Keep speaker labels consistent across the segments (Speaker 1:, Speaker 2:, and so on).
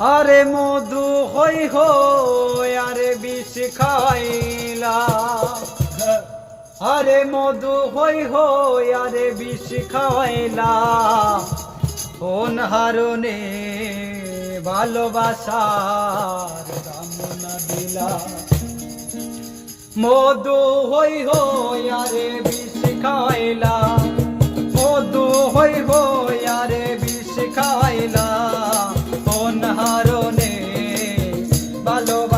Speaker 1: আরে মধু হই হই আরে বিষ খাইলা। আরে মধু হই হই আরে বিষ খাইলা। ফোন হারনে ভালোবাসার কামনা দিলা। মধু হই হই আরে বিষ খাইলা। balo balo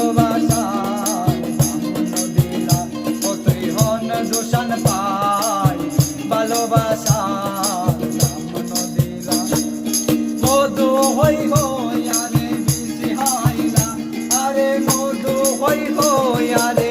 Speaker 1: ভালোবাসায়। দিলা ও তুই হন দূষণ পাই ভালোবাসা দিলা। মধু হই হই, আরে বিসি হাইলা আরে মধু হই হই, আরে